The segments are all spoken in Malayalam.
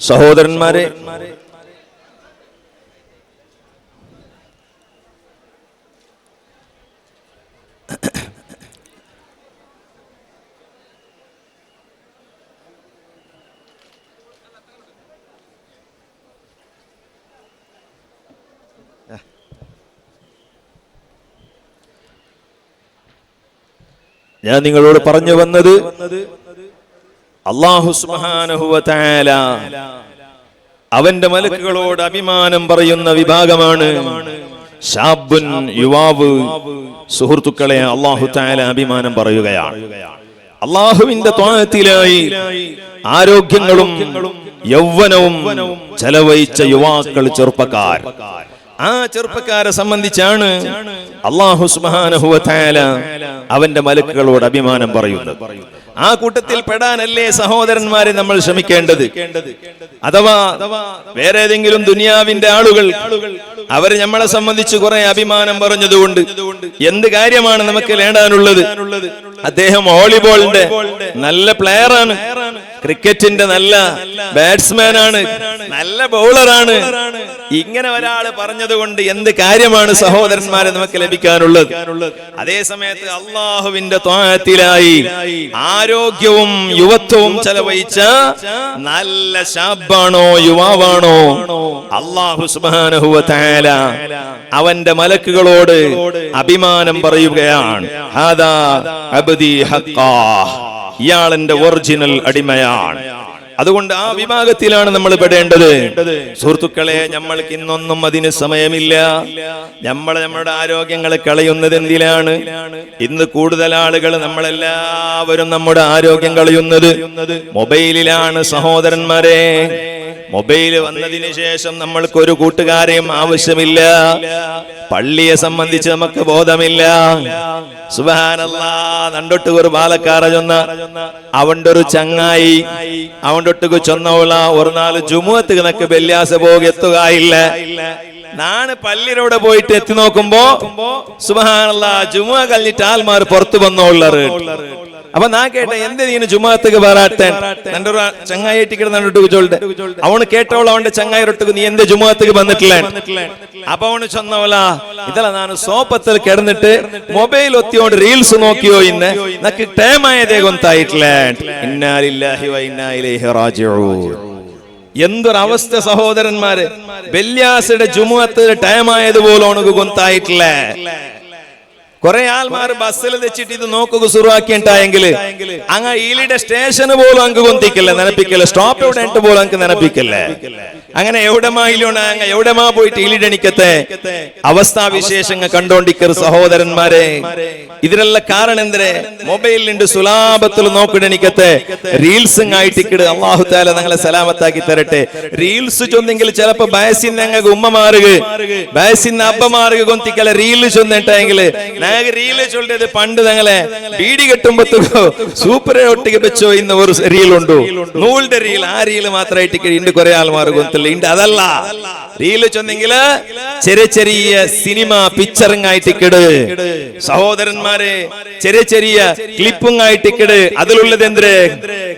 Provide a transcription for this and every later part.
സഹോദരന്മാരെ ഞാൻ നിങ്ങളോട് പറഞ്ഞു വന്നത് അള്ളാഹു തആല അവന്റെ മലക്കുകളോട് അഭിമാനം പറയുന്ന വിഭാഗമാണ് ഷാബുൻ യുവാവ്. സുഹൃത്തുക്കളെ അള്ളാഹു താല അഭിമാനം പറയുകയാണ്. അള്ളാഹുവിന്റെ തോന്നത്തിലായി ആരോഗ്യങ്ങളും യൗവനവും ചെലവഴിച്ച യുവാക്കൾ ചെറുപ്പക്കാർ. ആ ചെറുപ്പക്കാരെ സംബന്ധിച്ചാണ് അള്ളാഹു സുബ്ഹാനഹു വ തആല അവന്റെ മലക്കുകളോട് അഭിമാനം പറയുന്നത്. ആ കൂട്ടത്തിൽ പെടാനല്ലേ സഹോദരന്മാരെ നമ്മൾ ശ്രമിക്കേണ്ടത്? അഥവാ വേറെ ഏതെങ്കിലും ദുനിയാവിന്റെ ആളുകൾ അവർ നമ്മളെ സംബന്ധിച്ച് കുറെ അഭിമാനം പറഞ്ഞതുകൊണ്ട് എന്ത് കാര്യമാണ് നമുക്ക് നേടാനുള്ളത്? അദ്ദേഹം വോളിബോളിന്റെ നല്ല പ്ലെയർ ആണ്. ക്രിക്കറ്റിന്റെ നല്ല ബാറ്റ്സ്മാൻ ആണ് നല്ല ബൗളറാണ്. ഇങ്ങനെ ഒരാൾ പറഞ്ഞതുകൊണ്ട് എന്ത് കാര്യമാണ് സഹോദരന്മാരെ നമുക്ക് ലഭിക്കാനുള്ളത്? അതേ സമയത്ത് അള്ളാഹുവിന്റെ ത്വാത്തിലായി ആരോഗ്യവും യുവത്വവും ചെലവഴിച്ച നല്ല ശാബാണോ യുവാവാണോ? അള്ളാഹു സുബാനഹുവ അവന്റെ മലക്കുകളോട് അഭിമാനം പറയുകയാണ്. ഹാദാ അബ്ദി ഹഖാ ഇയാൾ എന്റെ ഒറിജിനൽ അടിമയാണ്. അതുകൊണ്ട് ആ വിഭാഗത്തിലാണ് നമ്മൾ പെടേണ്ടത്. സുഹൃത്തുക്കളെ നമ്മൾക്ക് ഇന്നൊന്നും അതിന് സമയമില്ല. നമ്മൾ നമ്മുടെ ആരോഗ്യങ്ങൾ കളയുന്നത് എന്തിലാണ്? ഇന്ന് കൂടുതൽ ആളുകൾ നമ്മളെല്ലാവരും നമ്മുടെ ആരോഗ്യം കളയുന്നത് മൊബൈലിലാണ് സഹോദരന്മാരെ. മൊബൈൽ വന്നതിന് ശേഷം നമ്മൾക്ക് ഒരു കൂട്ടുകാരെയും ആവശ്യമില്ല. പള്ളിയെ സംബന്ധിച്ച് നമുക്ക് ബോധമില്ല. സുബാനല്ലാ പാലക്കാറ പാലക്കാര ചൊന്ന അവന്റെ ഒരു ചങ്ങായി അവണ്ടൊട്ടുക്ക് ചൊന്നവള ഒരു നാല് ജുമുഅത്ത് കണക്ക് ബല്യാസ പോകെ എത്തുകയില്ല. നാണ് പള്ളിയിലൂടെ പോയിട്ട് എത്തി നോക്കുമ്പോ സുബാനല്ല ജുമുഅ കഴിഞ്ഞിട്ട് ആൽമാർ പുറത്തു വന്നോളറ് അപ്പൊ നാ കേട്ടെ എന്തിനു ജുമാത്തക്ക് പറയാത്തൻ നല്ല ഒരു ചങ്ങായിട്ട് കിടന്നിട്ട് ചോദിച്ചോളുടെ. അവന് കേട്ടോളൂ അവന്റെ ചങ്ങായിട്ടൊക്കെ നീ എന്റെ ജുമാത്തക്ക് വന്നിട്ടില്ല? അപ്പൊ അവന് ചൊന്നോല ഇതല്ല ഞാൻ സോപ്പത്തിൽ കിടന്നിട്ട് മൊബൈൽ ഒത്തിയോണ്ട് റീൽസ് നോക്കിയോ ഇന്ന്? നക്ക് ടേമായതേ കൊന്തായിട്ടില്ലേ ഇന്നാലില്ലാഹി വൈനായിലേഹി റാജിഊൻ. സഹോദരന്മാര്? ബെല്യാസിന്റെ ജുമുഅത്ത് ടൈം ആയതുപോലെ ഉണക്ക് കൊന്തായിട്ടില്ലേ കുറെ ആൾമാർ ബസ്സിൽ വെച്ചിട്ട് ഇത് നോക്കുക സുറുവാക്കിയിട്ടായെങ്കിൽ അങ്ങ് ഈലിയുടെ സ്റ്റേഷന് പോലും അങ്ങ് കൊന്തിക്കില്ല നനപ്പിക്കില്ല. സ്റ്റോപ്പ് എവിടെ ഉണ്ട് പോലും അങ്ങ് നനപ്പിക്കില്ല. അങ്ങനെ എവിടെമായില്ലോണ അങ്ങ് എവിടെമാ പോയിട്ട് ഈലിടണിക്കത്തെ അവസ്ഥാ വിശേഷങ്ങൾ കണ്ടോണ്ടിക്കർ സഹോദരന്മാരെ. ഇതിനുള്ള കാരണം എന്തരെ മൊബൈലിന്റെ സുലാഭത്തിൽ നോക്കിടെണിക്കത്തെ റീൽസ് ആയിട്ടിക്കിട് അള്ളാഹു താല ഞങ്ങളെ സലാമത്താക്കി തരട്ടെ. റീൽസ് ചൊന്നെങ്കിൽ ചിലപ്പോ ബയസിന്ന് ഞങ്ങൾക്ക് ഉമ്മ മാറുക. ബയസിന്ന് അബ്ബ മാറുക കൊന്തിക്കല റീൽ ചൊന്നിട്ടെങ്കിൽ റീൽ ചൊല്ലത് പണ്ട് തങ്ങളെ ബീഡി കെട്ടുമ്പോ സൂപ്പർ ഒട്ടിക്ക് വെച്ചോ ഇന്ന് ഒരു റീൽ ഉണ്ടു? നൂലിന്റെ റീൽ ആ റീൽ മാത്രമായിട്ട് ഇണ്ട് കുറെ ആൾമാർ ഗൊന്തില്ല ഇണ്ട് അതല്ല. റീൽ ചൊന്നെങ്കിൽ ചെറിയ ചെറിയ സിനിമ പിക്ചറിങ് ആയിട്ടിക്കിട് സഹോദരന്മാരെ ചെറിയ ചെറിയ ക്ലിപ്പിംഗ് ആയിട്ടിക്കിട് അതിലുള്ളത് എന്ത്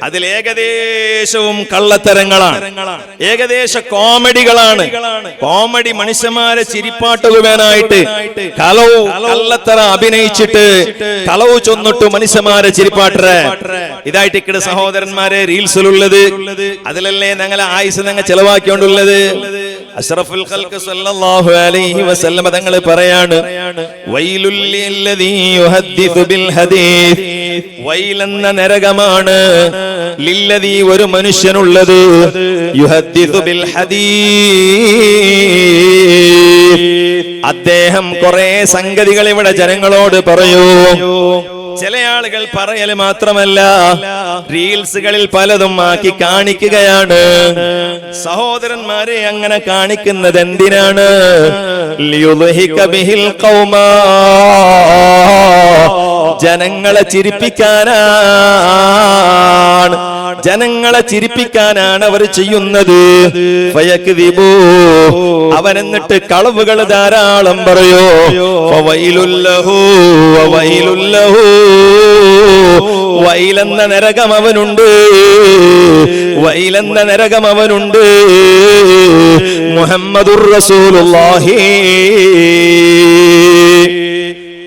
അതിൽ ഏകദേശവും കള്ളത്തരങ്ങളാണ്. ഏകദേശ കോമഡികളാണ്. കോമഡി മനുഷ്യന്മാരെ ചിരിപ്പാട്ടുകുവാനായിട്ട് കലവും കള്ളത്തര അഭിനയിച്ചിട്ട് കളവ് ചൊന്നിട്ട് മനുഷ്യന്മാരെ ചിരിപ്പാട്ടറ ഇതായിട്ട് ഇക്കടെ സഹോദരന്മാരെ റീൽസിലുള്ളത്. അതിലല്ലേ ഞങ്ങളെ ആയുസ് ഞങ്ങൾ ചെലവാക്കിയോണ്ടുള്ളത് അഷ്റഫുൽ ഖൽഖ് സല്ലല്ലാഹു അലൈഹി തങ്ങൾ പറയാണ്. വൈലുൽ ലില്ലദീ യുഹദ്ദിസു ബിൽ ഹദീസ്. വൈലെന്ന നരകമാണ്. ലില്ലദീ ഒരു മനുഷ്യനുള്ളത് ബിൽ അദ്ദേഹം കുറെ സംഗതികൾ ഇവിടെ ജനങ്ങളോട് പറയൂ. ചില ആളുകൾ പറയൽ മാത്രമല്ല റീൽസുകളിൽ പലതും ആക്കി കാണിക്കുകയാണ്. സഹോദരന്മാരെ അങ്ങനെ കാണിക്കുന്നത് എന്തിനാണ്? ലിയുദ്ഹിക ബിഹിൽ ഖൗമാ. ജനങ്ങളെ ചിരിപ്പിക്കാനാണ്. ജനങ്ങളെ ചിരിപ്പിക്കാനാണ് അവർ ചെയ്യുന്നത്. അവൻ എന്നിട്ട് കളവുകൾ ധാരാളം പറയോ. വൈലെന്ന നരകം അവനുണ്ട്. വൈലെന്ന നരകം അവനുണ്ട്. മുഹമ്മദുർ റസൂലുള്ളാഹി.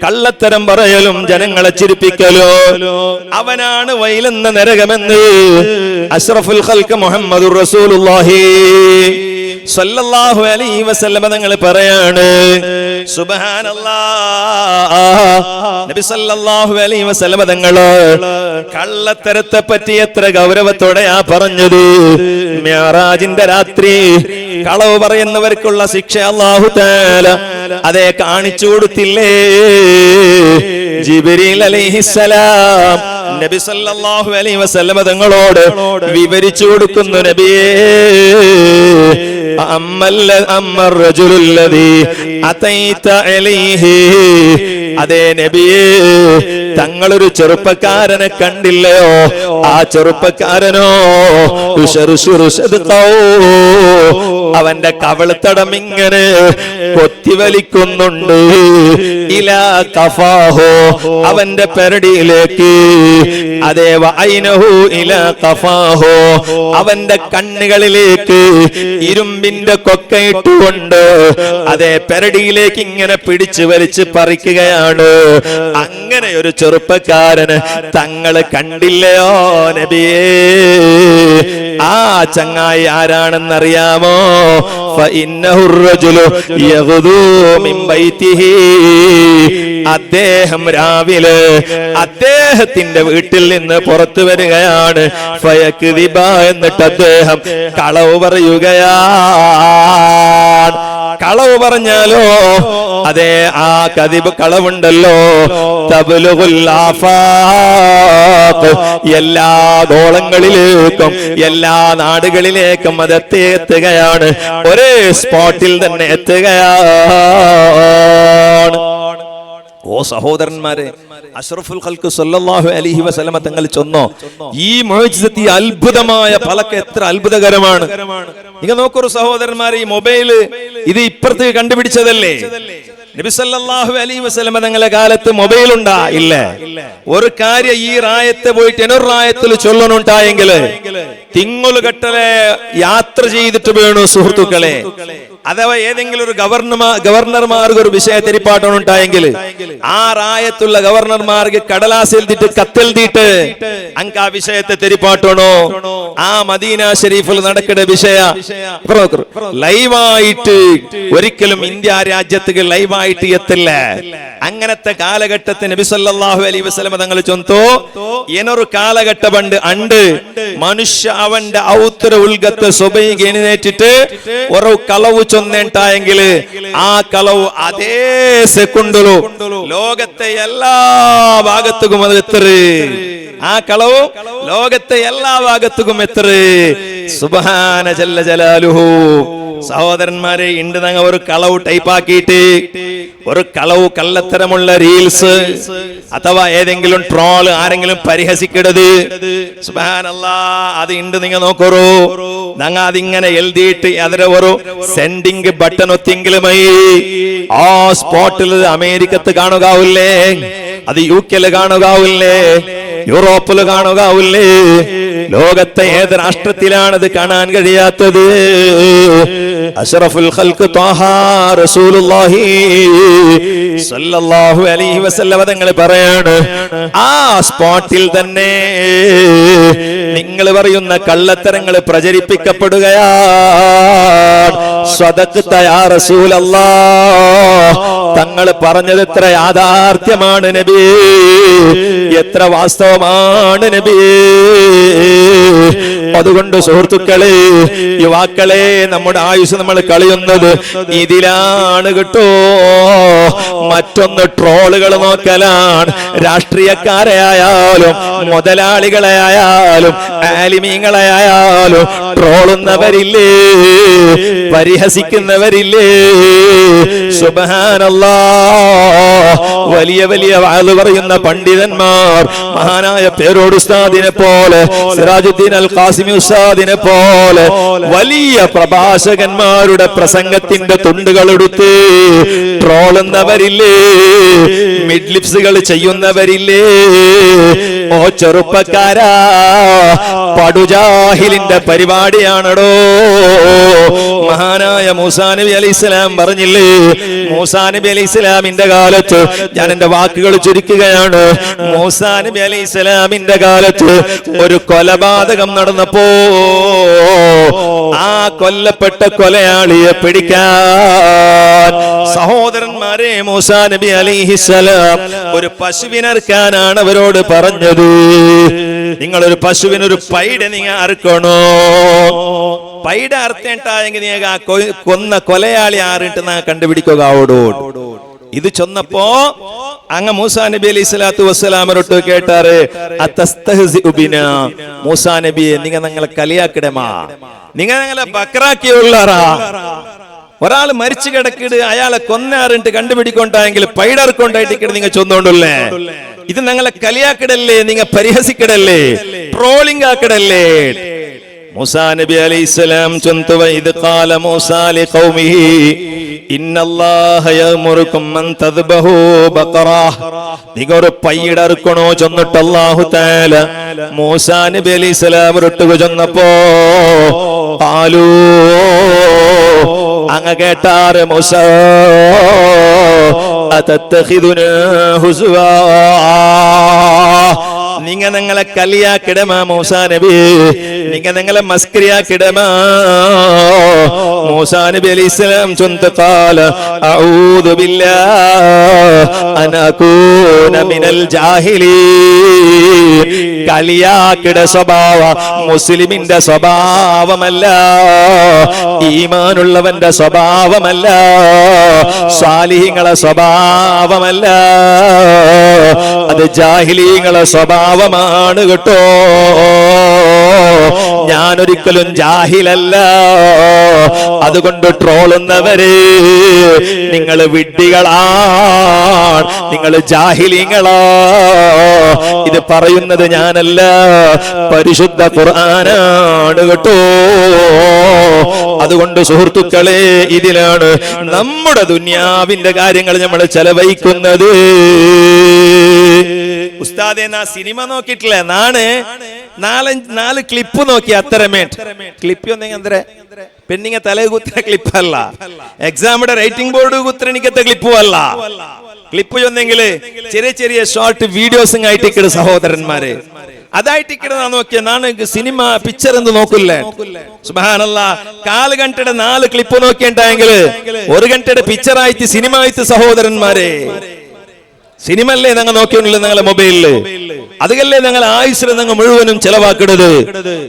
കള്ളത്തരം പറയലും ജനങ്ങളെ ചിരിപ്പിക്കലോ? അവനാണ് വൈലെന്ന നരകമെന്ന് അഷ്റഫുൽ ഖൽക്ക് മുഹമ്മദ് റസൂലുള്ളാഹി. സല്ലല്ലാഹു അലൈഹി വസല്ലമ തങ്ങൾ പറയാണ് നബി സല്ലല്ലാഹു അലൈഹി വസല്ലമ തങ്ങൾ കള്ളത്തരത്തെ പറ്റി എത്ര ഗൗരവത്തോടെയാ പറഞ്ഞത്. മിഅറാജിന്റെ രാത്രി കളവ് പറയുന്നവർക്കുള്ള ശിക്ഷ അള്ളാഹു താല അതെ കാണിച്ചു കൊടുത്തില്ലേ? ജിബ്രീൽ അലൈഹിസ്സലാം നബി സല്ലല്ലാഹു അലൈഹി വസല്ലമ തങ്ങളോട് വിവരിച്ചു കൊടുക്കുന്നു നബിയേ. അമ്മല്ല അമ്മ റജുലുല്ലദീ അതൈത അലൈഹി അതേ നബിയേ തങ്ങളൊരു ചെറുപ്പക്കാരനെ കണ്ടില്ലയോ? ആ ചെറുപ്പക്കാരനോ. അവന്റെ കവളത്തടം ഇങ്ങനെ കൊത്തിവലിക്കുന്നുണ്ട് ഇലാ കഫാഹോ അവന്റെ പെരടിയിലേക്ക്. അതേ വൈനഹു ഇലാ കഫാഹോ അവന്റെ കണ്ണുകളിലേക്ക് ഇരുമ്പിന്റെ കൊക്കയിട്ടുകൊണ്ട് അതേ പെരടിയിലേക്ക് ഇങ്ങനെ പിടിച്ചു വലിച്ച് പറിക്കുകയാണ്. അങ്ങനെ ഒരു ചെറുപ്പക്കാരന് തങ്ങള് കണ്ടില്ലയോ നബിയേ ആ ചങ്ങായി ആരാണെന്നറിയാമോ فإنه الرجل يغدو من بيته അദ്ദേഹം രാവിലെ അദ്ദേഹത്തിന്റെ വീട്ടിൽ നിന്ന് പുറത്തു വരികയാണ്. എന്നിട്ട് അദ്ദേഹം കളവ് പറയുകയാണ്. കളവ് പറഞ്ഞാലോ? അതെ ആ കതിബ് കളവുണ്ടല്ലോ. എല്ലാ ഗോളങ്ങളിലേക്കും എല്ലാ നാടുകളിലേക്കും അത് എത്തി എത്തുകയാണ്. ഒരേ സ്പോട്ടിൽ തന്നെ എത്തുകയാണ്. ഓ സഹോദരന്മാരെ അഷ്റഫുൽ ഖൽക്ക് സല്ലല്ലാഹു അലൈഹി വസല്ലമ തങ്ങൾ ചൊന്നോ? ഈ മുഅ്ജിസത്തി അത്ഭുതമായ ഫലക്ക് എത്ര അത്ഭുതകരമാണ്. നിങ്ങൾ നോക്കൂ സഹോദരന്മാരെ ഈ മൊബൈൽ ഇത് ഇപ്പുറത്ത് കണ്ടുപിടിച്ചതല്ലേ? നബി സല്ലല്ലാഹു അലൈഹി വസല്ലമ തങ്ങളുടെ കാലത്ത് മൊബൈൽ ഉണ്ടാ ഇല്ല. ഒരു കാര്യം ഈ റായത്തെ പോയിട്ട് എന്നൊരു റായത്തിൽ ചൊല്ലണുണ്ടായെങ്കിൽ തിങ്ങുലുകെട്ടലെ യാത്ര ചെയ്തിട്ട് വേണു സുഹൃത്തുക്കളെ. അഥവാ ഏതെങ്കിലും ഒരു ഗവർണർമാർ ഗവർണർമാർക്ക് ഒരു വിഷയ തെരിപ്പാട്ടുണ്ടായെങ്കിൽ ആ റായത്തുള്ള ഗവർണർമാർക്ക് കടലാസെഴുതിട്ട് കത്തെഴുതിയിട്ട് അങ്ക് ആ വിഷയത്തെ തെരിപ്പാട്ടണോ ആ മദീന ഷെരീഫിൽ നടക്കുന്ന വിഷയ. ലൈവായിട്ട് ഒരിക്കലും ഇന്ത്യ രാജ്യത്ത് ലൈവായിട്ട് എത്തില്ല. അങ്ങനത്തെ കാലഘട്ടത്തിന് നബിസല്ലാഹു അലൈ വസ്ലമ തങ്ങൾ ചൊന്തോ എന്നൊരു കാലഘട്ടം ഉണ്ട് അണ്ട് മനുഷ്യ അവന്റെ ഔത്തര ഉൽഗത്ത് സുബൈക്ക് എണിനേറ്റിട്ട് ഒരു കളവ് ചൊന്നേട്ടായെങ്കിൽ ആ കളവ് അതേ സെക്കുണ്ടലു ലോകത്തെ എല്ലാ ഭാഗത്തും അത് എത്ര? ആ കളവ് ലോകത്തെ എല്ലാ ഭാഗത്തും എത്ര? സുബാന ജല്ല ജലാലുഹു. സഹോദരന്മാരെ ഇണ്ട് ഞങ്ങൾ ഒരു കളവ് ടൈപ്പാക്കിയിട്ട് ഒരു കളവ് കള്ളത്തരമുള്ള റീൽസ് അഥവാ ഏതെങ്കിലും ട്രോൾ ആരെങ്കിലും പരിഹസിക്കരുത് സുബാനല്ല അത് ഉണ്ട് നിങ്ങൾ നോക്കൂ ഞങ്ങൾ അതിങ്ങനെ എഴുതിയിട്ട് അതിലെ ഒരു സെൻഡിങ് ബട്ടൺ ഒത്തിങ്കിലും ആ സ്പോട്ടിൽ അമേരിക്കത്ത് കാണുകാവില്ലേ? അത് യു കെയിൽ കാണുകാവില്ലേ? യൂറോപ്പിൽ കാണുകാവില്ലേ ലോകത്തെ ഏത് രാഷ്ട്രത്തിലാണത് കാണാൻ കഴിയാത്തത്? അഷ്റഫുൽ ഖൽഖ് ത്വാഹ റസൂലുള്ളാഹി സല്ലല്ലാഹു അലൈഹി വസല്ലമ തങ്ങൾ പറയാണ്. ആ സ്പോട്ടിൽ തന്നെ നിങ്ങൾ പറയുന്ന കള്ളത്തരങ്ങൾ പ്രചരിപ്പിക്കപ്പെടുകയാണ്. തങ്ങൾ പറഞ്ഞത് എത്ര യാഥാർത്ഥ്യമാണ് നബി. എത്ര വാസ്തവമാണ് നബി. അതുകൊണ്ട് സുഹൃത്തുക്കളെ യുവാക്കളെ നമ്മുടെ ആയുസ് നമ്മൾ കളിയുന്നത് ഇതിലാണ് കേട്ടോ. മറ്റൊന്ന് ട്രോളുകൾ നോക്കലാണ്. രാഷ്ട്രീയക്കാരെ ആയാലും മുതലാളികളെ ആയാലും ആലിമീങ്ങളെ ആയാലും ട്രോളുന്നവരില്ലേ? പരിഹസിക്കുന്നവരില്ലേ? സുബഹാനല്ലാ. വലിയ വലിയ വാൽ പറയുന്ന പണ്ഡിതന്മാർ മഹാനായ പേരോട് ഉസ്താദിനെ പോലെ സിറാജുദ്ദീൻ അൽ ഖാസിമി ഉസ്താദിനെ പോലെ വലിയ പ്രഭാഷകന്മാരുടെ പ്രസംഗത്തിന്റെ തുണ്ടുകൾ എടുത്ത് മിഡ് ലിപ്സുകൾ ചെയ്യുന്നവരില്ലേ? ഓ ചെറുപ്പക്കാരാ. പടുജാഹിലിന്റെ പരിപാടിയാണടോ. മഹാനായ മൂസാ നബി അലൈഹി ഇസ്ലാം പറഞ്ഞില്ലേ? മൂസാ നബി അലൈഹി ഇസ്ലാമിന്റെ കാലത്ത് ഞാൻ എന്റെ വാക്കുകൾ ചുരുക്കുകയാണ്. മൂസാ നബി അലൈഹി ഇസ്ലാമിന്റെ കാലത്ത് ഒരു കൊലപാതകം നടന്നപ്പോ ആ കൊല്ലപ്പെട്ട കൊലയാളിയെ പിടിക്കാൻ സഹോദരന്മാരെ മൂസാ നബി അലിഹിസലാം ഒരു പശുവിനർക്കാനാണ് അവരോട് പറഞ്ഞത്. നിങ്ങളൊരു പശുവിനൊരു പൈഡ നിങ്ങൾ അറുക്കണോ? പൈഡ അറുത്തേണ്ടായെങ്കിൽ നീ കൊന്ന കൊലയാളി ആറിട്ട് നാ കണ്ടുപിടിക്കുക അവടോ ഇത് ചൊന്നപ്പോ അങ്ങ മൂസാ നബി അലൈഹി സ്വലാത്തു വസ്സലാമരോട്ട് കേട്ടാറ്? മൂസാ നബിയെ നിങ്ങ ഞങ്ങളെ കളിയാക്കിടമാ നിങ്ങ ഞങ്ങളെ ബക്രാക്കിയുള്ളാറാ. ഒരാൾ മരിച്ചു കിടക്കിട് അയാളെ കൊന്നാറിട്ട് കണ്ടുപിടിക്കൊണ്ടായെങ്കിൽ പൈഡർക്കൊണ്ടായിട്ട് നിങ്ങൾ ചൊന്നോണ്ടല്ലേ ഇത് ഞങ്ങളെ കളിയാക്കിടല്ലേ നിങ്ങൾ പരിഹസിക്കിടല്ലേ ട്രോളിംഗ് ആക്കിടല്ലേ മൂസാ നബി അലൈഹിസ്സലാം ചൊന്തുവ ഇത് കാല മൂസാ ബഖറ. നിങ്ങൾ ഒരു പയ്യിടറുക്കണോ ചൊന്നിട്ട് അല്ലാഹു തആല മൂസാ നബി അലൈഹിസ്സലാം ഒട്ടുക ചൊന്നപ്പോ ആലൂ അങ്ങ കേട്ടാറ് മൂസ അതത്തഖിദുനാ ഹുസുവാ. നിങ്ങ നിങ്ങളെ കലിയാക്കിടമാ മൂസാ നബി. നിങ്ങ നിങ്ങളെ മസ്കരിയാക്കിടമാ. മൂസാ നബി അലൈഹി സ്വലാം ചൊന്ത കാല അഊദു ബില്ലാ അനകൂന മിനൽ ജാഹിലീൻ. കളിയാക്കിട സ്വഭാവ മുസ്ലിമിന്റെ സ്വഭാവമല്ല. ഈമാനുള്ളവന്റെ സ്വഭാവമല്ല. സ്വാലിഹിങ്ങളെ സ്വഭാവമല്ല. അത് ജാഹിലീങ്ങളെ സ്വഭാവമാണ് കേട്ടോ. ഞാനൊരിക്കലും ജാഹിലല്ല. അതുകൊണ്ട് ട്രോളുന്നവരെ നിങ്ങൾ വിഡ്ഢികളാണ്. നിങ്ങൾ ജാഹിലിങ്ങളാ. ഇത് പറയുന്നത് ഞാനല്ല. പരിശുദ്ധ ഖുർആനാണ് കേട്ടോ. അതുകൊണ്ട് സുഹൃത്തുക്കളെ ഇതിലാണ് നമ്മുടെ ദുന്യാവിന്റെ കാര്യങ്ങൾ നമ്മൾ ചെലവഴിക്കുന്നത്. ഉസ്താദെ നാ സിനിമ നോക്കിയിട്ടില്ല. നാണ് നാലഞ്ച് നാല് ക്ലിപ്പ് നോക്കി അത്തരമേ ക്ലിപ്പ് ഒന്നെങ്കിൽ പെണ്ണിങ്ങ തല ക്ലിപ്പ് ക്ലിപ്പല്ല എക്സാമിന്റെ റൈറ്റിംഗ് ബോർഡ് കുത്തണിക്കത്തെ ക്ലിപ്പും അല്ല. ക്ലിപ്പ് ചെന്നെങ്കിൽ ചെറിയ ചെറിയ ഷോർട്ട് വീഡിയോസും ആയിട്ട് സഹോദരന്മാരെ. അതായിട്ട് ഇക്കട നാ നോക്കിയ നാണ് സിനിമ പിക്ചർ എന്ന് നോക്കില്ലേ? സുബാനല്ല കാൽ ഗണ്ടയുടെ നാല് ക്ലിപ്പ് നോക്കിയിട്ടുണ്ടെങ്കിൽ ഒരു ഗണ്ടയുടെ പിക്ചർ ആയിട്ട് സിനിമ ആയിട്ട് സഹോദരന്മാരെ. സിനിമ അല്ലേ ഞങ്ങൾ നോക്കിയുണ്ടല്ലോ നിങ്ങളെ മൊബൈലിൽ? അതുകല്ലേ ഞങ്ങൾ ആയുസിനെ നിങ്ങൾ മുഴുവനും ചെലവാക്കരുത്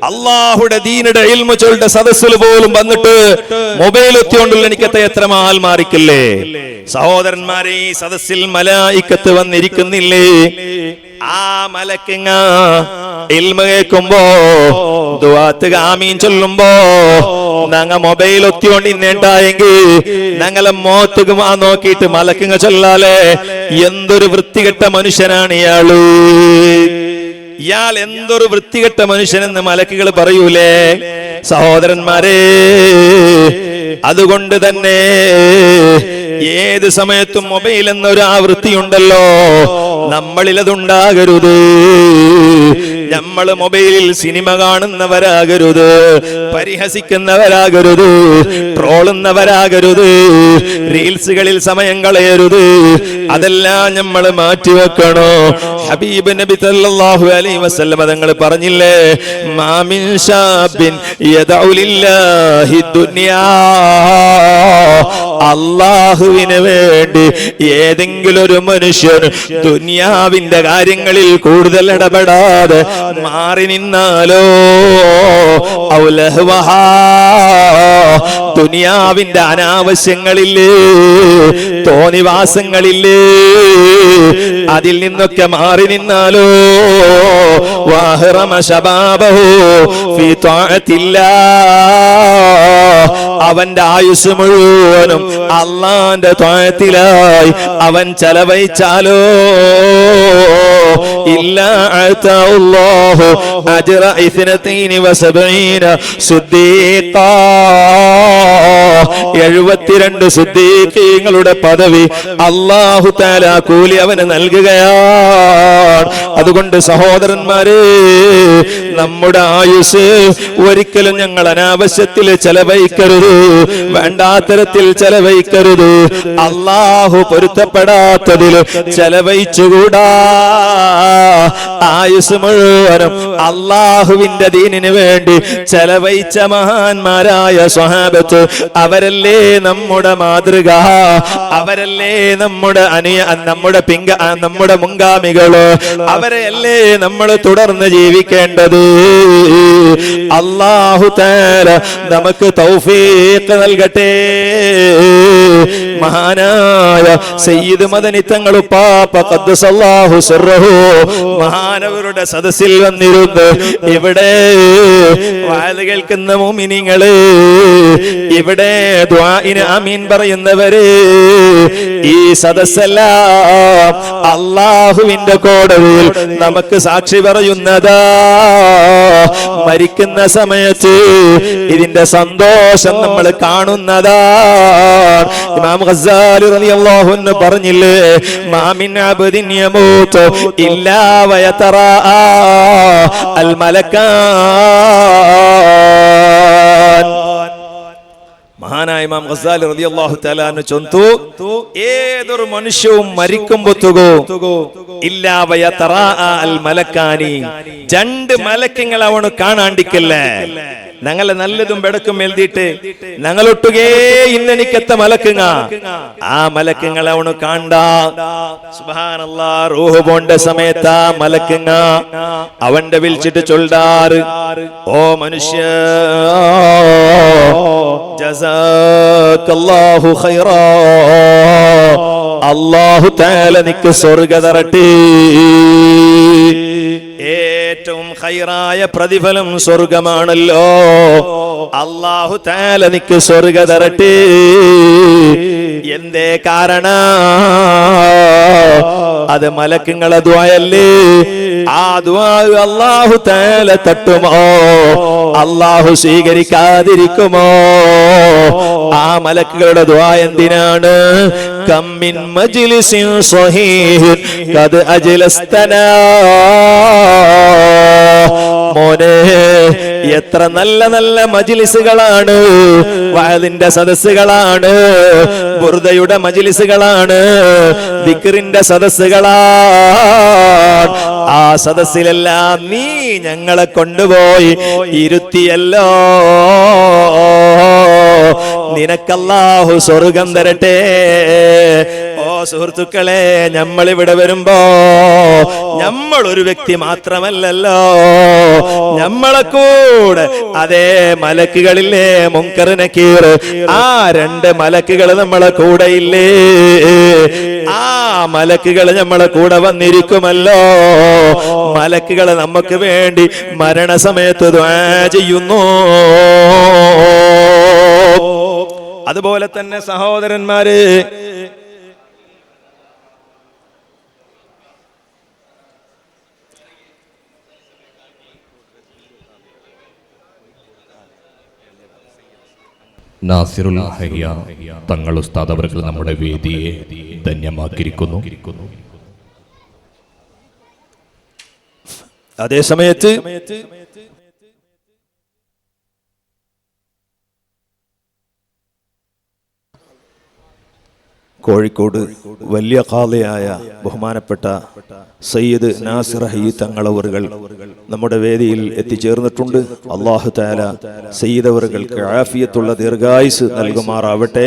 അള്ളാഹുടെ ദീനുടെ ഇൽമുകളുടെ സദസ്സിൽ പോലും വന്നിട്ട് മൊബൈൽ എത്തിയോണ്ടുള്ള എനിക്കത്തെ എത്ര മാൽ മാറിക്കില്ലേ? സഹോദരന്മാരെ ഈ സദസ്സിൽ മലായിക്കത്ത് വന്നിരിക്കുന്നില്ലേ? ആ മലക്കിങ്ങ ഇൽമ കേൾക്കുമ്പോ ദുവാത്ത് ആമീൻ ചൊല്ലുമ്പോ ഞങ്ങ മൊബൈൽ ഒത്തിയോണ്ടിന്നുണ്ടായെങ്കിൽ ഞങ്ങളെ മോത്തുക ആ നോക്കിയിട്ട് മലക്കുങ്ങ ചൊല്ലാലേ. എന്തൊരു വൃത്തികെട്ട മനുഷ്യനാണ് ഇയാൾ. ഇയാൾ എന്തൊരു വൃത്തികെട്ട മനുഷ്യനെന്ന് മലക്കുകൾ പറയൂലേ. സഹോദരന്മാരെ അതുകൊണ്ട് തന്നെ ഏത് സമയത്തും മൊബൈൽ എന്നൊരു ആവൃത്തിയുണ്ടല്ലോ നമ്മളിൽ അതുണ്ടാകരുത് നമ്മൾ മൊബൈലിൽ സിനിമ കാണുന്നവരാകരുത് പരിഹസിക്കുന്നവരാകരുത് ട്രോളുന്നവരാകരുത് റീൽസുകളിൽ സമയം കളയരുത്. അതെല്ലാം നമ്മൾ മാറ്റിവെക്കണോ? ഹബീബ് നബി സല്ലല്ലാഹു അലൈഹി വസല്ലം തങ്ങൾ പറഞ്ഞില്ലേ മാമിൻ ഷാബിൻ യദഉ ലില്ലാഹി ദുനിയാ. അള്ളാഹുവിന് വേണ്ടി ഏതെങ്കിലും ഒരു മനുഷ്യൻ ദുനിയാവിന്റെ കാര്യങ്ങളിൽ കൂടുതൽ ഇടപെടാതെ മാറി നിന്നാലോ? ഔലഹ്വഹാ ദുനിയാവിന്റെ അനാവശ്യങ്ങളില്ലേ തോന്നിവാസങ്ങളില്ലേ അതിൽ നിന്നൊക്കെ മാറി നിന്നാലോ? വാഹറമ ശബാബോ അവന്റെ ആയുസ് മുഴുവനും അള്ളാന്റെ ത്വത്തിലായി അവൻ ചെലവഴിച്ചാലോ? ഇല്ല എഴുപത്തിരണ്ട് സുദ്ദീഖീങ്ങളുടെ പദവി അള്ളാഹു താല കൂലി അവന് നൽകുകയാണ്. അതുകൊണ്ട് സഹോദരന്മാരെ നമ്മുടെ ആയുസ് ഒരിക്കലും ഞങ്ങൾ അനാവശ്യത്തിൽ ചെലവഴിക്കരുത്. വേണ്ടാത്തരത്തിൽ ചെലവഴിക്കരുത്. അള്ളാഹു പൊരുത്തപ്പെടാത്തതിൽ ചെലവഴിച്ചുകൂടാ. ആയുസ് മുഴുവനും അള്ളാഹുവിന്റെ ദീനിന് വേണ്ടി ചെലവഴിച്ച മഹാന്മാരായ സ്വഹാബത്ത് അവരല്ലേ നമ്മുടെ മാതൃക? അവരല്ലേ നമ്മുടെ അനിയ നമ്മുടെ പിങ്ക നമ്മുടെ മുങ്കാമികൾ അവരെയല്ലേ നമ്മൾ തുടർന്ന് ജീവിക്കേണ്ടത്? അള്ളാഹു തേര നമുക്ക് തൗഫീഖ് നൽകട്ടെ. മഹാനായ സയ്യിദ് മദനി തങ്ങൾ പാപ്പ ഖദ്ദസല്ലാഹു സിർറഹു മഹാനവരുടെ സദസ്സിൽ വന്നിരുന്ന്. ഇവിടെ വാൽ കേൾക്കുന്ന മോമിനിങ്ങൾ. ഇവിടെ ദ്വാഇന് ആമീൻ പറയുന്നവര്. ഈ സദസ്സെല്ലാം അള്ളാഹുവിന്റെ കോടതിയിൽ നമുക്ക് സാക്ഷി പറയുന്നതാ. മരിക്കുന്ന സമയത്ത് ഇതിന്റെ സന്തോഷം നമ്മൾ കാണുന്നതാ. ഇമാം പറഞ്ഞില്ലേ? മാമിൻ അബ്ദിൻ യമൂതു ഇല്ലാ വയതറാ അൽ മലക്കാൻ മഹാനായ ഇമാം ഖസാലി റളിയല്ലാഹു തആല അൻഹു ചൊന്തു ഏതൊരു മനുഷ്യവും മരിക്കുമ്പോത്തുകോ ഇല്ലാ വയതറാ അൽ മലക്കാനി രണ്ട് മലക്കങ്ങൾ അവന് കാണാണ്ടിക്കല്ലേ? ഞങ്ങളെ നല്ലതും വെടക്കും എഴുതിയിട്ട് ഞങ്ങളൊട്ടുകേ ഇന്നെനിക്കത്ത മലക്കുങ്ങ. ആ മലക്കുങ്ങളെ അവണു കാണ്ട. സുബ്ഹാനല്ലാ റൂഹ് പോണ്ട സമയത്ത് ആ മലക്കുങ്ങ. അവന്റെ വിളിച്ചിട്ട് ചൊല്ലാറ്. ഓ മനുഷ്യ ജസാക്കല്ലാഹു ഖൈറാ. അല്ലാഹു നിക്ക് സ്വർഗ തരട്ടെ. ഹൈറായ പ്രതിഫലം സ്വർഗമാണല്ലോ. അള്ളാഹു താല നിക്ക് സ്വർഗ തരട്ടെ. എന്തേ കാരണ? അത് മലക്കുങ്ങളെ ദ്വായല്ലേ ആ ദ്വാ അള്ളാഹു താല തട്ടുമോ? അള്ളാഹു സ്വീകരിക്കാതിരിക്കുമോ? ആ മലക്കുകളുടെ ദ്വാ എന്തിനാണ്? കമ്മിൻ മജ്ലിസിൻ സ്വഹീഹ് കത് അജ്ലസ്തനാ. മോനെ എത്ര നല്ല നല്ല മജിലിസുകളാണ്. വയലിന്റെ സദസ്സുകളാണ്. ബുർദയുടെ മജിലിസുകളാണ്. ദിക്റിന്റെ സദസ്സുകളാണ്. ആ സദസ്സിലെല്ലാം നീ ഞങ്ങളെ കൊണ്ടുപോയി ഇരുത്തിയല്ലോ. നിനക്കല്ലാഹു സ്വർഗം തരട്ടെ. ഓ സുഹൃത്തുക്കളെ നമ്മൾ ഇവിടെ വരുമ്പോ നമ്മൾ ഒരു വ്യക്തി മാത്രമല്ലല്ലോ. നമ്മളെ കൂടെ അതേ മലക്കുകളില്ലേ മുങ്കറിനെ കീറ് ആ രണ്ട് മലക്കുകൾ നമ്മളെ കൂടെ ഇല്ലേ? ആ മലക്കുകൾ നമ്മളെ കൂടെ വന്നിരിക്കുമല്ലോ. മലക്കുകൾ നമുക്ക് വേണ്ടി മരണസമയത്ത് ചെയ്യുന്നു. അതുപോലെ തന്നെ സഹോദരന്മാരെ. നാസിറുൽ ഹയ്യ തങ്ങൾ ഉസ്താദ് അവർ നമ്മുടെ വേദിയെ ധന്യമാക്കിയിരിക്കുന്നു. അതേ സമയത്ത് കോഴിക്കോട് വലിയ കാലയായ ബഹുമാനപ്പെട്ട സയ്യിദ് നാസിർ ഹി തങ്ങളവറുകൾ നമ്മുടെ വേദിയിൽ എത്തിച്ചേർന്നിട്ടുണ്ട്. അള്ളാഹു താല സയ്യിദ് അവറുകൾക്ക് ആഫിയത്തുള്ള ദീർഘായുസ് നൽകുമാറാവട്ടെ.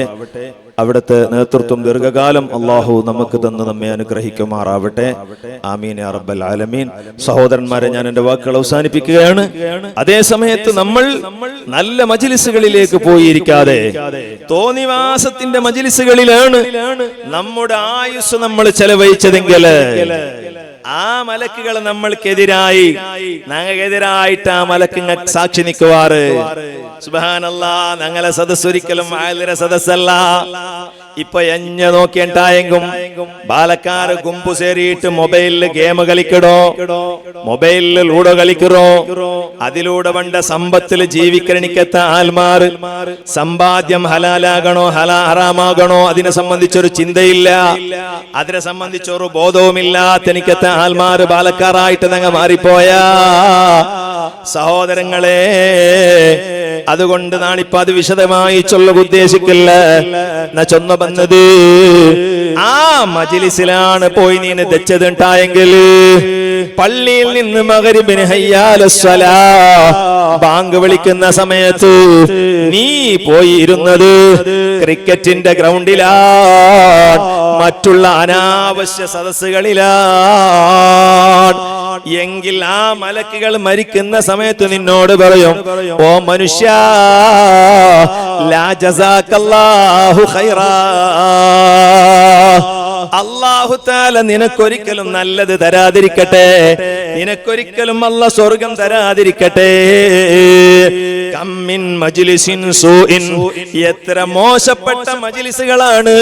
അവിടുത്തെ നേതൃത്വം ദീർഘകാലം അള്ളാഹു നമുക്ക് തന്ന് നമ്മെ അനുഗ്രഹിക്കുമാറാവട്ടെ. ആമീൻ അറബൽ ആലമീൻ. സഹോദരന്മാരെ ഞാൻ എന്റെ വാക്കുകൾ അവസാനിപ്പിക്കുകയാണ്. അതേ സമയത്ത് നമ്മൾ നല്ല മജിലിസുകളിലേക്ക് പോയിരിക്കാതെ തോന്നിവാസത്തിന്റെ മജിലിസുകളിലാണ് നമ്മുടെ ആയുസ് നമ്മൾ ചെലവഴിച്ചതെങ്കിൽ ആ മലക്കുകൾ നമ്മൾക്കെതിരായി. ഞങ്ങൾക്കെതിരായിട്ട് ആ മലക്ക് സാക്ഷി നിൽക്കുവാറ്. സുബാനല്ല ഞങ്ങളെ സദസ് ഒരിക്കലും ആയതിരെ സദസ്സല്ല. ഇപ്പൊ എഞ്ഞ നോക്കിയിട്ടായെങ്കും ബാലക്കാര് ഗുമ്പു സേറിയിട്ട് മൊബൈലിൽ ഗെയിം കളിക്കടോ മൊബൈലിൽ ലൂഡോ കളിക്കറോ അതിലൂടെ വണ്ട സമ്പത്തിൽ ജീവിക്കരണിക്കത്ത ആൽമാർ സമ്പാദ്യം ഹലാലാകണോ ഹലാ ഹറാമാകണോ അതിനെ സംബന്ധിച്ചൊരു ചിന്തയില്ല. അതിനെ സംബന്ധിച്ചൊരു ബോധവുമില്ലാത്ത ആൽമാർ ബാലക്കാരായിട്ട് ഞങ്ങ മാറിപ്പോയാ. സഹോദരങ്ങളെ അതുകൊണ്ട് നാളിപ്പോ അത് വിശദമായി ചൊല്ല ഉദ്ദേശിക്കില്ല. എന്നാ ചൊന്ന വന്നത് ആ മജിലിസിലാണ് പോയി നീ തെച്ചതുണ്ടായെങ്കിൽ പള്ളിയിൽ നിന്ന് മകരിബിന് ഹയ്യാലസ്വല ബാങ്ക് വിളിക്കുന്ന സമയത്ത് നീ പോയിരുന്നത് ക്രിക്കറ്റിന്റെ ഗ്രൗണ്ടിലാ മറ്റുള്ള അനാവശ്യ സദസ്സുകളിലാണ് എങ്കിൽ ആ മലക്കുകൾ മരിക്കുന്ന സമയത്ത് നിന്നോട് പറയും ഓ മനുഷ്യ ഖൈറാ. അള്ളാഹു താല നിനക്കൊരിക്കലും നല്ലത് തരാതിരിക്കട്ടെ. നിനക്കൊരിക്കലും അല്ല സ്വർഗം തരാതിരിക്കട്ടെ. കമ്മിൻ മജിലിസിൻ സൂഇൻ. എത്ര മോശപ്പെട്ട മജിലിസുകളാണ്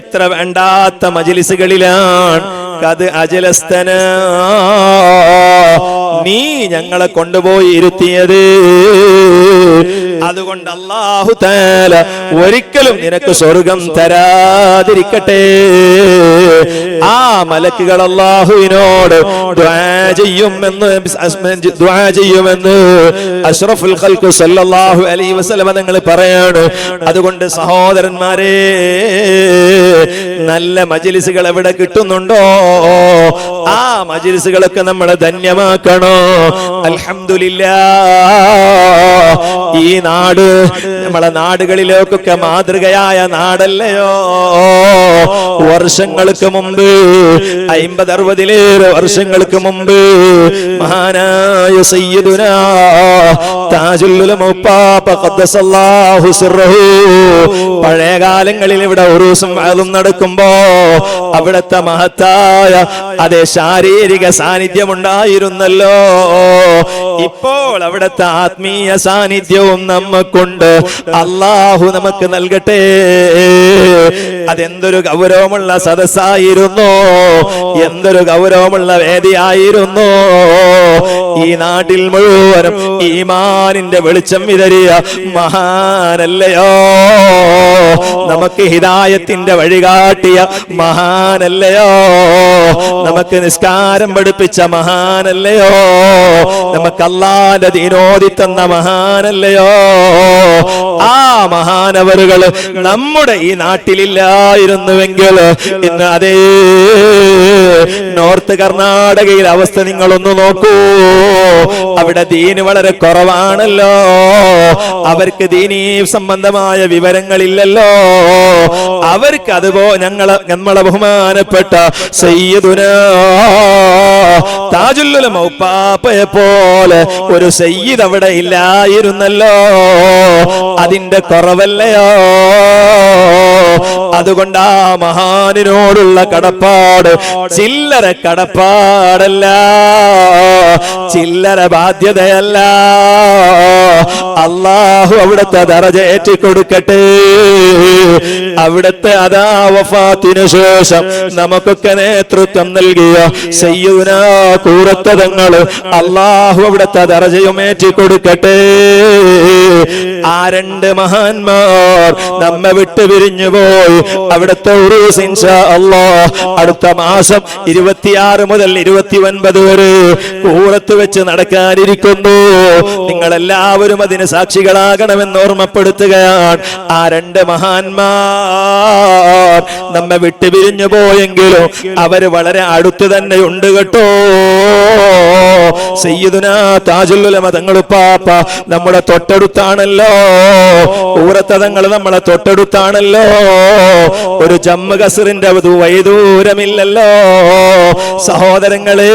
എത്ര വേണ്ടാത്ത മജിലിസുകളിലാണ്. കത് അജലസ്തന നീ ഞങ്ങളെ കൊണ്ടുപോയി ഇരുത്തിയത്. അതുകൊണ്ട് അള്ളാഹു താല ഒരിക്കലും നിനക്ക് സ്വർഗം തരാതിരിക്കട്ടെ. ആ മലക്കുകൾ അള്ളാഹുവിനോട് ചെയ്യുമെന്ന് ചെയ്യുമെന്ന് അഷ്റഫുൽ ഖൽഖ് സല്ലല്ലാഹു അലൈഹി വസല്ലം നിങ്ങൾ പറയാണ്. അതുകൊണ്ട് സഹോദരന്മാരെ നല്ല മജിലിസുകൾ എവിടെ കിട്ടുന്നുണ്ടോ? ആ മജിലിസുകളൊക്കെ നമ്മൾ ധന്യമാക്കണോ? അൽഹംദുലില്ലാ ഈ നാട് നമ്മളെ നാടുകളിലേക്കൊക്കെ മാതൃകയായ നാടല്ലയോ? വർഷങ്ങൾക്ക് മുമ്പ് അയിമ്പത് അറുപതിലേറെ വർഷങ്ങൾക്ക് മുമ്പ് മഹാനായ സയ്യിദുന പഴയ കാലങ്ങളിൽ ഇവിടെ ഒരു സംവാദം നടക്കുമ്പോ അവിടത്തെ മഹത്തായ അതേ ശാരീരിക സാന്നിധ്യം ഉണ്ടായിരുന്നല്ലോ ഇപ്പോൾ അവിടുത്തെ ആത്മീയ സാന്നിധ്യവും നമ്മക്കുണ്ട്. അള്ളാഹു നമുക്ക് നൽകട്ടെ. അതെന്തൊരു ഗൗരവമുള്ള സദസ്സായിരുന്നു. എന്തൊരു ഗൗരവമുള്ള വേദിയായിരുന്നു. ഈ നാട്ടിൽ മുഴുവനും ഈമാനിന്റെ വെളിച്ചം വിതറിയ മഹാനല്ലയോ? നമുക്ക് ഹിതായത്തിന്റെ വഴികാട്ടിയ മഹാനല്ലയോ? നമുക്ക് നിസ്കാരം പഠിപ്പിച്ച മഹാനല്ലയോ? നമുക്ക് അള്ളാന്റെ ദീനോദി തന്ന മഹാനല്ലയോ? ആ മഹാനവറുകൾ നമ്മുടെ ഈ നാട്ടിലില്ലായിരുന്നുവെങ്കിൽ ഇന്ന് അതേ നോർത്ത് കർണാടകയിലെ അവസ്ഥ നിങ്ങളൊന്ന് നോക്കൂ. അവിടെ ദീന് വളരെ കുറവാണല്ലോ. അവർക്ക് ദീനീ സംബന്ധമായ വിവരങ്ങളില്ലല്ലോ. അവർക്ക് അതുപോ ഞങ്ങളെ നമ്മളെ ബഹുമാനപ്പെട്ട സയ്യദുന താജുല്ലുല മൗപ്പാപ്പയെ പോലെ ഒരു സയ്യിദ് അവിടെ ഇല്ലായിരുന്നല്ലോ. അതിന്റെ കുറവല്ലയോ? അതുകൊണ്ട് ആ മഹാനിനോടുള്ള കടപ്പാട്. ചില്ലറ കടപ്പാടല്ല. ചില്ലറ ബാധ്യതയല്ല. അള്ളാഹു അവിടുത്തെ ദറജേറ്റി കൊടുക്കട്ടെ അവിടുത്തെ അതാ വഫാത്തിനു ശേഷം നമുക്കൊക്കെ നേതൃത്വം നൽകിയ സയ്യൂന കൂറത്തതങ്ങൾ അള്ളാഹു അവിടുത്തെ ദറജയുമേറ്റി കൊടുക്കട്ടെ ആ രണ്ട് മഹാന്മാർ നമ്മെ വിട്ടു പിരിഞ്ഞു പോയി. അവിടുത്തെ അല്ലോ അടുത്ത മാസം ഇരുപത്തിയാറ് മുതൽ ഇരുപത്തി ഒൻപത് വരെ കൂറത്ത് വെച്ച് നടക്കാനിരിക്കുന്നു. നിങ്ങൾ എല്ലാവരും അതിന് സാക്ഷികളാകണമെന്ന് ഓർമ്മപ്പെടുത്തുകയാണ്. ആ രണ്ട് മഹാന്മാർ നമ്മെ വിട്ടുപിരിഞ്ഞു പോയെങ്കിലും അവർ വളരെ അടുത്ത് തന്നെ ഉണ്ട് കേട്ടോ. സയ്യിദുന താജുല്ലുലമ തങ്ങളുപ്പാപ്പ നമ്മുടെ തൊട്ടടുത്താണല്ലോ ഊറത്തതങ്ങൾ നമ്മളെ തൊട്ടടുത്താണല്ലോ. ഒരു ജമ്മു കസറിന്റെ വൈദൂരമില്ലല്ലോ സഹോദരങ്ങളെ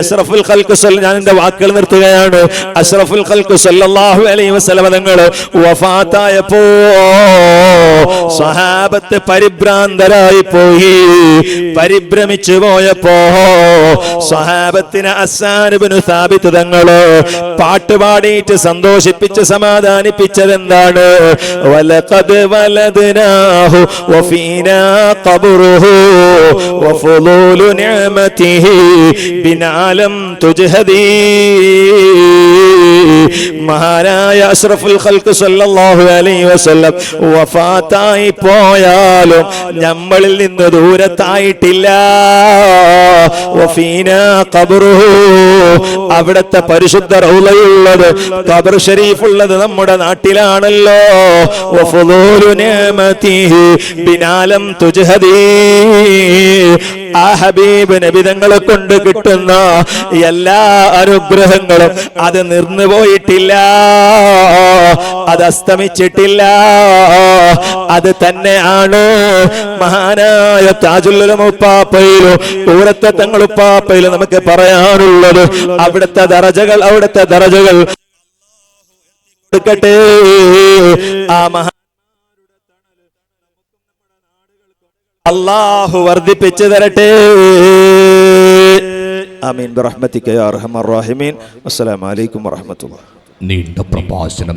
അഷ്റഫുൽ ഖൽക്കുസൽ ഞാൻ എന്റെ വാക്കുകൾ നിർത്തുകയാണ്. അഷ്റഫുൽ അലൈഹി വസല്ലം തങ്ങൾ വഫാത്തായപ്പോ സഹാബത്ത് പരിഭ്രാന്തരായി പോയി. പരിഭ്രമിച്ചു പോയപ്പോ സഹാബത്തിന് അസാനുബിനു സ്ഥാപിത്ത് തങ്ങൾ പാട്ടുപാടിയിട്ട് സന്തോഷിപ്പിച്ച് സമാധാനിപ്പിച്ചത് എന്താണ് വലഖദ് വലദ്നാഹു വഫീനാ ഖബറുഹു വഫുളൂലു നിഅമതിഹി ബിനാലം തുജ്ഹദീ. മഹാനായ അഷ്റഫുൽ ഖൽഖ് സല്ലല്ലാഹു അലൈഹി വസല്ലം വഫാത്തായി പോയാലും നമ്മളിൽ നിന്ന് ദൂരത്തായിട്ടില്ല. അവിടത്തെ പരിശുദ്ധ റൗലയുള്ളത് ഖബർ ഷരീഫ് നമ്മുടെ നാട്ടിലാണല്ലോ. ബിനാലം തുജ്ഹദീ. ആ ഹബീബ് കൊണ്ട് കിട്ടുന്ന എല്ലാ അനുഗ്രഹങ്ങളും അത് നിർന്നു പോയിട്ടില്ല. അത് അസ്തമിച്ചിട്ടില്ല. അത് തന്നെയാണ് മഹാനായ താജുല്ലുപ്പാപ്പയിലും ഊരത്തെ തങ്ങളുപ്പാപ്പയിലും നമുക്ക് പറയാനുള്ളത്. അവിടുത്തെ ദറജകൾ അവിടുത്തെ ദറജകൾ കൊടുക്കട്ടെ ആ മഹാ അള്ളാഹു വർദ്ധിപ്പിച്ചു തരട്ടെ. അമീൻ ബിറഹ്മതിക യാ അർഹമർ റഹീമീൻ. അസ്സലാമു അലൈക്കും വറഹ്മത്തുള്ളാഹി. നീണ്ട പ്രഭാഷണം.